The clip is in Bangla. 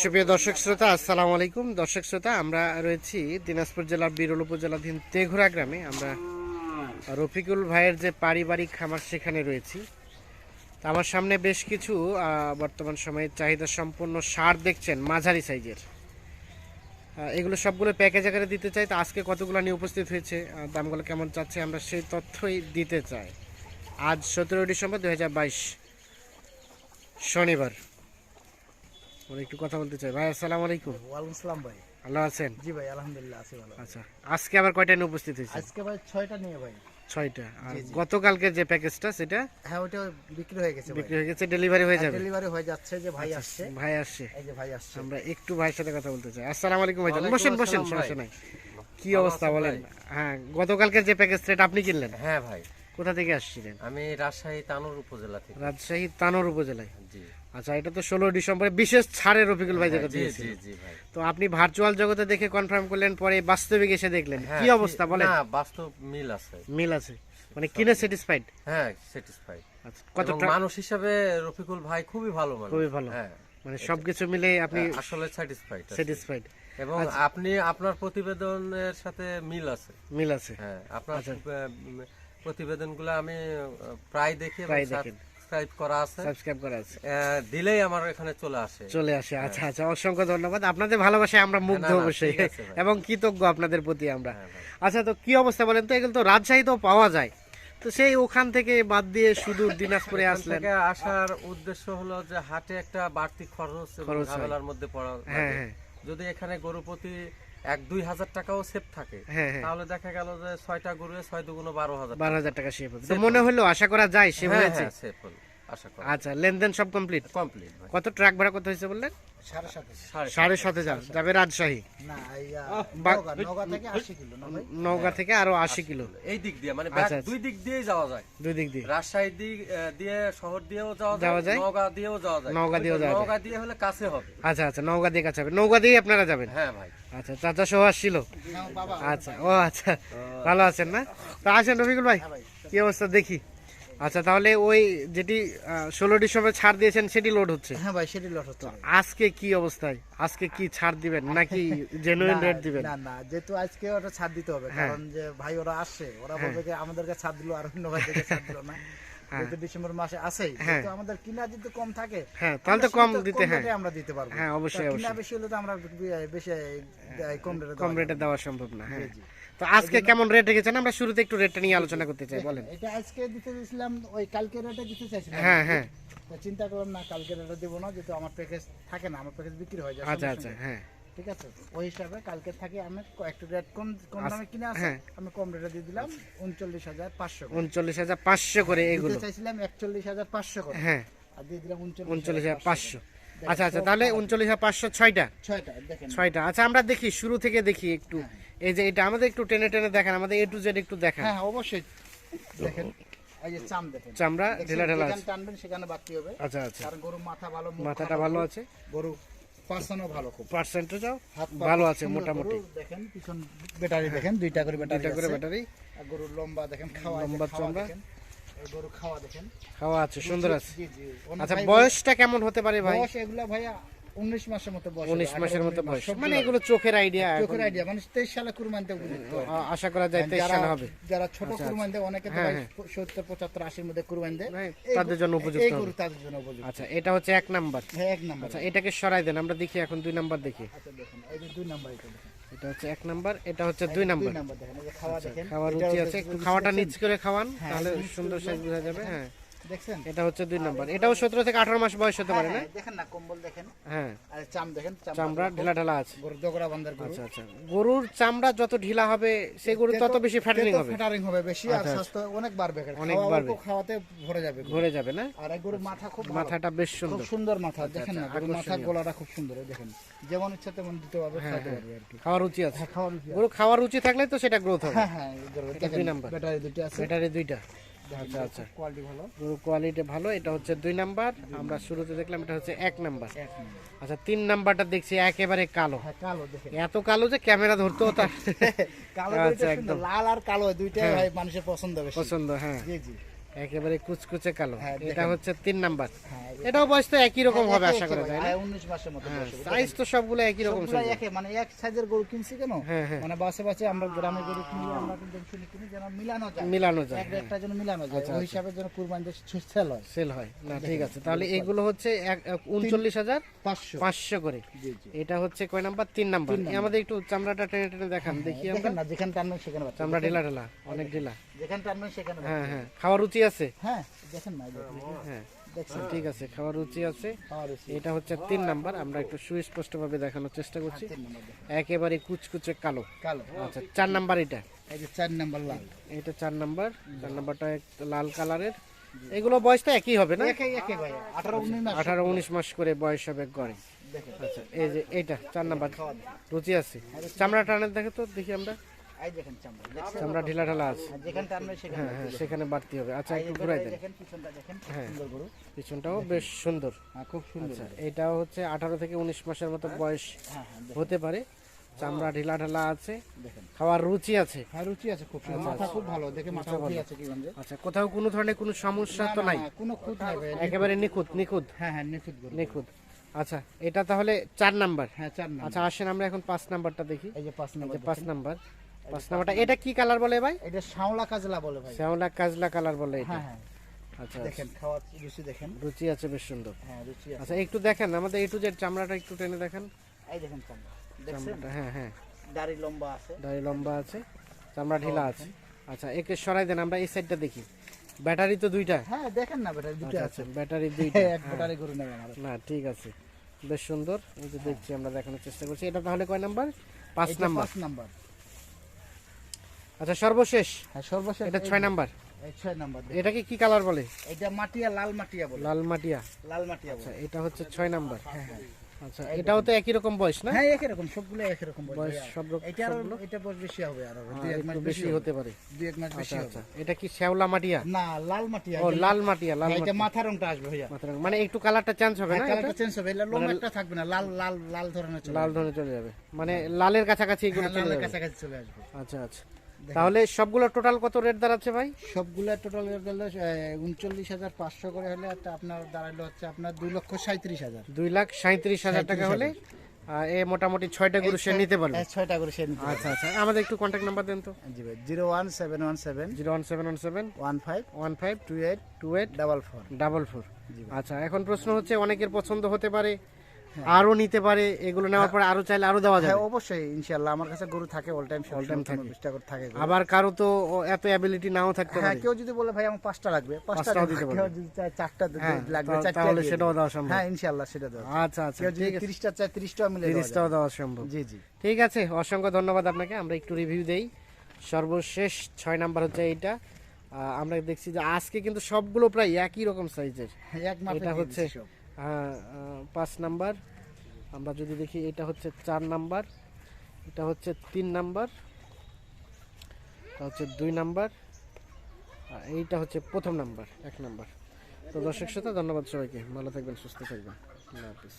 সুপ্রিয় দর্শক শ্রোতা, আসসালামু আলাইকুম। দর্শক শ্রোতা, আমরা রয়েছি দিনাজপুর জেলার বিরল উপজেলাধীন তেঘুরা গ্রামে। আমরা রফিকুল ভাইয়ের যে পারিবারিক খামার, সেখানে রয়েছি। তো আমার সামনে বেশ কিছু বর্তমান সময়ে চাহিদা সম্পন্ন সার দেখছেন মাঝারি সাইজের। এগুলো সবগুলো প্যাকেজ আকারে দিতে চাই। তো আজকে কতগুলো নিয়ে উপস্থিত হয়েছে? দামগুলো কেমন চাচ্ছে? আমরা সেই তথ্যই দিতে চাই। আজ সতেরোই ডিসেম্বর দুই হাজার বাইশ, শনিবার। আমরা একটু কথা বলতে চাই। ভাই আসসালামু আলাইকুম। ওয়ালাইকুম সালাম ভাই। ভালো আছেন? জি ভাই আলহামদুলিল্লাহ আছি ভালো। আচ্ছা আজকে আবার কয়টা নিয়ে উপস্থিত হয়েছে আজকে ভাই ছয়টা নিয়ে ভাই। ছয়টা। আর। গতকালকে যে প্যাকেজটা সেটা? হ্যাঁ ওইটা বিক্রি হয়ে গেছে বিক্রি হয়ে গেছে ডেলিভারি হয়ে যাবে। ডেলিভারি হয়ে যাচ্ছে যে ভাই আসছে। ভাই আসছে। এই যে ভাই আসছে। আমরা একটু ভাইয়ের সাথে কথা বলতে চাই। আসসালামু আলাইকুম ওয়ালাইকুম বসেন বসেন আসসালাম সমস্যা নাই। কি অবস্থা বলেন? হ্যাঁ গতকালকে যে প্যাকেজ সেটা আপনি কিনলেন? হ্যাঁ ভাই। কোথা থেকে আসছিলেন? আমি রাজশাহী তানুর উপজেলা থেকে। রাজশাহী তানোর উপজেলায়। জি। আচ্ছা এটা তো ষোলো ডিসেম্বরে বিশেষ ছাড়ে রফিকুল ভাই যেটা হ্যাঁ, জি ভাই। তো আপনি ভার্চুয়াল জগতে দেখে কনফার্ম করলেন পরে বাস্তবিক এসে দেখলেন। হ্যাঁ, কি অবস্থা বলেন। না বাস্তব মিল আছে। মিল আছে। মানে কিনে স্যাটিসফাইড হ্যাঁ স্যাটিসফাইড আচ্ছা কত মানুষ হিসাবে রফিকুল ভাই খুবই ভালো মানুষ। খুবই ভালো। হ্যাঁ মানে সবকিছু মিলে আপনি আসলে স্যাটিসফাইড স্যাটিসফাইড এবং আপনি আপনার প্রতিবেদনের সাথে মিল আছে। মিল আছে। হ্যাঁ আপনার আচ্ছা। প্রতিবেদনগুলো আমি প্রায় দেখি প্রায় দেখেন। সাবস্ক্রাইব করা আছে। সাবস্ক্রাইব করা আছে। দিলেই আমার এখানে চলে আসে। চলে আসে। আচ্ছা আচ্ছা অসংখ্য ধন্যবাদ। আপনাদের ভালোবাসায় আমরা মুগ্ধ অবশ্যই। এবং কৃতজ্ঞ আপনাদের প্রতি আমরা। হ্যাঁ, আচ্ছা তো কি অবস্থা বলেন তো? এগুলো তো রাজশাহীতেও পাওয়া যায়। তো সেই ওখান থেকে বাদ দিয়ে সুদূর দিনাজপুরে আসলেন। আসার উদ্দেশ্য হলো যে হাটে একটা বাড়তি খরচ খরচ মধ্যে পড়া হ্যাঁ, হ্যাঁ। যদি এখানে গরু প্রতি এক দুই হাজার টাকাও সেফ থাকে। হ্যাঁ হ্যাঁ। তাহলে দেখা গেল যে ছয়টা গরু ছয় দুগুণ বারো হাজার বারো হাজার টাকা সেভ হচ্ছে মনে হলো। আশা করা যায় সে হ্যাঁ হয়েছে? হ্যাঁ সেফ হল। আচ্ছা লেনদেন সব কমপ্লিট কমপ্লিট কত ট্রাক ভাড়া কত হয়েছে বললেন? সাড়ে সাত হাজার। যাবে রাজশাহী। নওগাঁ থেকে আরও আশি কিলো। এই দিক দিয়ে মানে আচ্ছা, আচ্ছা। দুই দিক দিয়েই যাওয়া যায়। দুই দিক দিয়ে। রাজশাহী দিক দিয়ে শহর দিয়েও যাওয়া যাওয়া যায়? নওগাঁ দিয়েও যাওয়া যায়। নওগাঁ দিয়েও যাওয়া। নওগাঁ দিয়ে হলে কাছে হবে। আচ্ছা আচ্ছা নওগাঁ দিয়ে কাছে হবে। নৌকা দিয়ে আপনারা যাবেন? হ্যাঁ ভাই। আচ্ছা চাচা সহ আসছিল? না, আচ্ছা ও আচ্ছা ভালো আছেন না? তো আসেন রফিকুল ভাই। কি অবস্থা দেখি। আচ্ছা তাহলে ওই যেটি ষোলো ডিসেম্বর ছাড় দিয়েছেন সেটি লোড হচ্ছে। হ্যাঁ ভাই সেটি লস হচ্ছে। আজকে কি অবস্থায়? আজকে কি ছাড় দিবেন নাকি জেনুইন রেট দিবেন? না না যেহেতু আজকে ওটা ছাড় দিতে হবে হ্যাঁ। কারণ যে ভাই ওরা আসছে ওরা বলবে যে আমাদেরকে ছাড় দিলো আর অন্য ভাইদেরকে ছাড় দিলো না। হ্যাঁ। যেহেতু ডিসেম্বর মাসে আসেই হ্যাঁ। আমাদের কিনা যদি কম থাকে হ্যাঁ তাহলে তো আমরা কম দিতে হ্যাঁ। আমরা দিতে পারব। হ্যাঁ, অবশ্যই, কিনা বেশি হলে তো আমরা বেশি কম রেটে কম দেওয়া রেটে দেওয়া সম্ভব না হ্যাঁ। তো আজকে কেমন রেট রেখেছেন? আমরা শুরুতে একটু রেটটা নিয়ে আলোচনা করতে চাই বলেন। এটা আজকে দিতে দিয়েছিলাম ওই কালকে রেটে দিতে চাইছিলাম। হ্যাঁ হ্যাঁ। তা চিন্তা করলাম না কালকে রেটে দেবো না যেহেতু আমার প্যাকেজ থাকে না আমার প্যাকেজ বিক্রি হয়ে যায় আচ্ছা আচ্ছা হ্যাঁ। ঠিক আছে? ওই হিসাবে কালকে থাকে আমি একটু রেট কম কম দামে কিনে আসে হ্যাঁ। আমি কম রেটে দিয়ে দিলাম উনচল্লিশ হাজার পাঁচশো উনচল্লিশ হাজার পাঁচশো করে এগুলো। চাইছিলাম একচল্লিশ হাজার পাঁচশো করে। হ্যাঁ। আর দিয়ে দিলাম উনচল্লিশ হাজার পাঁচশো। আচ্ছা আচ্ছা তাহলে উনচল্লিশ হাজার পাঁচশো ছয়টা। ছয়টা ছয়টা। আচ্ছা আমরা দেখি শুরু থেকে দেখি একটু। এই যে এটা আমাদের একটু টেনে টেনে দেখেন আমাদের এ টু জেড একটু দেখান। হ্যাঁ অবশ্যই। দেখেন এই যে চাম দেখেন। চামড়া ঢেলা ঢেলা আছে। টানবেন সেখানে বাড়তি হবে। আচ্ছা আচ্ছা। কারণ গরুর মাথা ভালো মাথাটা ভালো আছে? গরু পার্সনও ভালো খুব। পার্সেন্টেজও ভালো আছে মোটামুটি। দেখেন পিছন ব্যাটারি দেখেন দুইটা করে ব্যাটারি করে ব্যাটারি গরুর লম্বা দেখেন খাওয়া লম্বা চমড়া। দেখেন এই গরু খাওয়া দেখেন। খাওয়া আছে সুন্দর আছে। জি জি অনেক আচ্ছা বয়সটা কেমন হতে পারে ভাই? বয়স এগুলা ভাইয়া উনিশ মাসের মতো বয়স। উনিশ হবে, মাসের মতো বয়স। মানে এগুলো চোখের আইডিয়া চোখের আইডিয়া মানে তেইশ সালে কুরবানিতে উপযুক্ত। আশা করা যায় যারা সালে হবে। যারা ছোট কুরবানি দেয় অনেকে তো হ্যাঁ, হ্যাঁ। সত্তর পঁচাত্তর আশির মধ্যে কুরবানি দেয় হ্যাঁ, তাদের জন্য উপযুক্ত এই গরু তাদের জন্য উপযুক্ত। আচ্ছা এটা হচ্ছে এক নাম্বার। হ্যাঁ এক নাম্বার। আচ্ছা এটাকে সরাই দেন আমরা দেখি এখন দুই নাম্বার দেখি। আচ্ছা দেখেন এই দুই নাম্বার এটা দেখেন। এটা হচ্ছে এক নাম্বার এটা হচ্ছে দুই নাম্বার। যে খাওয়া খাওয়ার রুচি আছে একটু খাওয়াটা নিচ করে খাওয়ান হ্যাঁ, তাহলে সুন্দর সাইজ বোঝা যাবে হ্যাঁ। দেখছেন? এটা হচ্ছে দুই নাম্বার। এটাও সতেরো থেকে আঠারো মাস বয়স হতে পারে না? হ্যাঁ, দেখেন না কম্বল দেখেন। হ্যাঁ। আর চাম দেখেন চামড়া ঢেলা ঢালা আছে। গরু দগড়া বান্দার গরু। আচ্ছা আচ্ছা। গরুর চামড়া যত ঢিলা হবে সে গরু তত বেশি ফ্যাটেনিং হবে। বেশি আর আচ্ছা, স্বাস্থ্য অনেক বাড়বে অনেক বাড়বে। খাওয়াতে ভরে যাবে। ঘুরে যাবে না? আর এই গরুর মাথা খুব মাথাটা বেশ খুব সুন্দর। সুন্দর মাথা দেখেন না আচ্ছা, গরুর মাথা। গলাটা খুব সুন্দর দেখেন। যেমন ইচ্ছা তেমন দিতে পারবে খাওয়াতে পারবে আর কি। খাওয়ার রুচি আছে। হ্যাঁ খাওয়ার উপর। গরু খাওয়ার রুচি থাকলে তো সেটা গ্রোথ হবে। হ্যাঁ হ্যাঁ দেখেন দুই নাম্বার। ব্যাটারি দুটো আছে। ব্যাটারি দুইটা। আচ্ছা আচ্ছা। কোয়ালিটি ভালো? গরু কোয়ালিটি ভালো এটা হচ্ছে দুই নাম্বার। আমরা শুরুতে দেখলাম এটা হচ্ছে এক নাম্বার। আচ্ছা তিন নাম্বারটা দেখছি একেবারে কালো। হ্যাঁ কালো এত কালো যে ক্যামেরা ধরতেও তার কালো আচ্ছা, একদম। লাল আর কালো দুইটাই হ্যাঁ। মানুষের পছন্দ হবে পছন্দ হ্যাঁ। জি জি। একেবারে কুচকুচে কালো। হ্যাঁ, এটা হচ্ছে তিন নাম্বার। হ্যাঁ এটাও বয়স তো একই রকম হবে আশা করা যায় না? হ্যাঁ, 19 মাসের মতো। সাইজ তো সবগুলো একই রকম মানে এক সাইজের গরু কিনছি কেন। মানে বাসে বাসে আমরা গ্রামে গরু কিনি আমরা কিন্তু শুনি কিনি যেন মিলানো যায়। মিলানো যায় একটা যেন মিলানো যায় আচ্ছা, ওই হিসাবে যেন কুরবানিতে সেল হয়। সেল হয়। না ঠিক আছে। তাহলে এইগুলো হচ্ছে উনচল্লিশ হাজার পাঁচশো। পাঁচশো করে। জি জি। এটা হচ্ছে কয় নাম্বার? তিন নাম্বার। আমাদের একটু চামড়াটা টেনে টেনে দেখান দেখি আমরা। না যেখানে টানবেন সেখানে চামড়া ঢিলা ঢিলা অনেক ঢিলা। যেখানে টানবেন সেখানে হ্যাঁ হ্যাঁ। খাওয়ার রুচি আছে? হ্যাঁ দেখেন না হ্যাঁ ঠিক আছে খাওয়ার রুচি আছে। এটা হচ্ছে তিন নাম্বার আমরা একটু সুস্পষ্ট ভাবে দেখানোর চেষ্টা করছি। একেবারে কুচকুচে কালো। কালো। আচ্ছা চার নাম্বার এটা? চার নাম্বার লাল। এটা চার নাম্বার। চার নাম্বারটা একটু লাল কালারের। এগুলো বয়স তো একই হবে না? আঠারো উনিশ মাস। করে বয়স হবে গড়ে। আচ্ছা এই যে এইটা চার নাম্বার। রুচি আছে। চামড়া টানের দেখে তো দেখি আমরা। এই দেখেন চামড়া চামড়া ঢিলা ঢালা আছে যেখানে সেখানে সেখানে বাড়তি হবে। আচ্ছা একটু ঘুরাই দেন। দেখেন পিছনটা দেখেন? হ্যাঁ। সুন্দর গরু। পিছনটাও বেশ সুন্দর। হ্যাঁ খুব সুন্দর আচ্ছা এটাও হচ্ছে আঠারো থেকে উনিশ মাসের মতো বয়স হ্যাঁ হ্যাঁ দেখেন, হতে পারে। চামড়া ঢিলা ঢালা আছে। খাওয়ার রুচি আছে। হ্যাঁ রুচি আছে খুব সুন্দর। মাথা খুব ভালো দেখে মাথা উঠে আছে কি গঞ্জে আচ্ছা কোথাও কোনো ধরনের কোনো সমস্যা তো নাই? কোনো খুঁত নাই একেবারে নিখুঁত নিখুঁত? হ্যাঁ হ্যাঁ নিখুঁত নিখুঁত। আচ্ছা এটা তাহলে চার নাম্বার? হ্যাঁ চার নাম্বার। আচ্ছা আসেন আমরা এখন পাঁচ নাম্বারটা দেখি। এই যে পাঁচ নাম্বার পাঁচ নাম্বার। পাঁচ নাম্বারটা এটা কি কালার বলে ভাই? এটা শাওলা কাজলা বলে ভাই। শ্যামলা কাজলা কালার বলে এটা। হ্যাঁ হ্যাঁ। আচ্ছা দেখেন খাওয়া রুচি দেখেন। রুচি আছে বেশ সুন্দর। হ্যাঁ রুচি আছে। আচ্ছা একটু দেখেন আমাদের একটু যে চামড়াটা একটু টেনে দেখেন। এই দেখেন চামড়া। দেখছেন? হ্যাঁ হ্যাঁ। দাড়ি লম্বা আছে। দাড়ি লম্বা আছে চামড়া ঢিলা আছে। আচ্ছা একে সরাই দেন আমরা এই সাইডটা দেখি। ব্যাটারি তো দুইটা। হ্যাঁ দেখেন না বেটা দুটো আচ্ছা আছে। আচ্ছা ব্যাটারি দুইটা এক ব্যাটারি গরু নেবে আমার না ঠিক আছে। বেশ সুন্দর এই যে দেখছি আমরা দেখানোর চেষ্টা করছি। এটা তাহলে কয় নাম্বার? পাঁচ নাম্বার পাঁচ নাম্বার। আচ্ছা সর্বশেষ। হ্যাঁ সর্বশেষ এটা ছয় নাম্বার। এই ছয় নাম্বার এটাকে কি কালার বলে? এটা মাটিয়া লাল মাটিয়া বলে। লাল মাটিয়া। লাল মাটিয়া আচ্ছা এটা হচ্ছে ছয় নাম্বার। হ্যাঁ হ্যাঁ। আচ্ছা এটাও তো একই রকম বয়স না? হ্যাঁ একই রকম সবগুলো একই রকম বয়স। সব এটা এটা বয়স বেশি হবে আরও দুই এক মাস বেশি হতে পারে। দুই এক মাস বেশি আচ্ছা আচ্ছা এটা কি শ্যাওলা মাটিয়া? না লাল মাটিয়া। ও লাল মাটিয়া লাল হ্যাঁ, এটা মাথা রংটা আসবে ভাইয়া। মাথার রঙ। মানে একটু কালারটা চেঞ্জ হবে না হ্যাঁ, কালারটা চেঞ্জ হবে এটা লোম একটা থাকবে না লাল লাল লাল ধরনের চলে লাল ধরনের চলে যাবে। মানে লালের কাছাকাছি এগুলো হ্যাঁ, চলে লালের কাছাকাছি চলে আসবে। আচ্ছা আচ্ছা। তাহলে সবগুলো টোটাল কত রেট দাঁড়াচ্ছে ভাই? সবগুলো টোটাল রেট উনচল্লিশ হাজার পাঁচশো করে হলে আপনার দাঁড়াল হচ্ছে আপনার দুই লক্ষ সাঁত্রিশ হাজার। দুই লাখ সাঁত্রিশ হাজার টাকা হলে এ মোটামুটি ছয়টা গরু সে নিতে হ্যাঁ, ছয়টা করে সে আচ্ছা আচ্ছা আমাদের একটু কন্ট্যাক্ট নাম্বার দেন তো। জি ভাই zero one seven one seven zero one seven one seven one five one five two eight two eight double four. Double four. আচ্ছা এখন প্রশ্ন হচ্ছে অনেকের পছন্দ হতে পারে আরও নিতে পারে এগুলো নেওয়ার পরে আরও চাইলে আরও দেওয়া হ্যাঁ যাবে। অবশ্যই ইনশাল্লাহ আমার কাছে গরু থাকে অল টাইম অল টাইম থাকে। বিশটা করে থাকে আবার কারও তো এত অ্যাবিলিটি নাও থাকতে হ্যাঁ পারে। কেউ যদি বলে ভাই আমার পাঁচটা লাগবে। পাঁচটা। দিতে কেউ যদি চায় চারটা দিতে হ্যাঁ, লাগবে চারটা তাহলে সেটাও দেওয়া সম্ভব। হ্যাঁ ইনশাল্লাহ সেটা দেওয়া আচ্ছা আচ্ছা কেউ যদি ঠিক আছে। তিরিশটা চায় তিরিশটাও মিলে দেওয়া যাবে। তিরিশটাও দেওয়া সম্ভব। জি জি। ঠিক আছে অসংখ্য ধন্যবাদ আপনাকে। আমরা একটু রিভিউ দেই। সর্বশেষ ছয় নাম্বার হচ্ছে এইটা। আমরা দেখছি যে আজকে কিন্তু সবগুলো প্রায় একই রকম সাইজের এক মাপে এটা হচ্ছে আহ, পাঁচ নাম্বার। আমরা যদি দেখি এটা হচ্ছে চার নাম্বার এটা হচ্ছে তিন নাম্বার এটা হচ্ছে দুই নাম্বার এইটা হচ্ছে প্রথম নাম্বার এক নাম্বার। তো দর্শক শ্রোতা ধন্যবাদ সবাইকে। ভালো থাকবেন সুস্থ থাকবেন। আল্লাহ হাফিজ।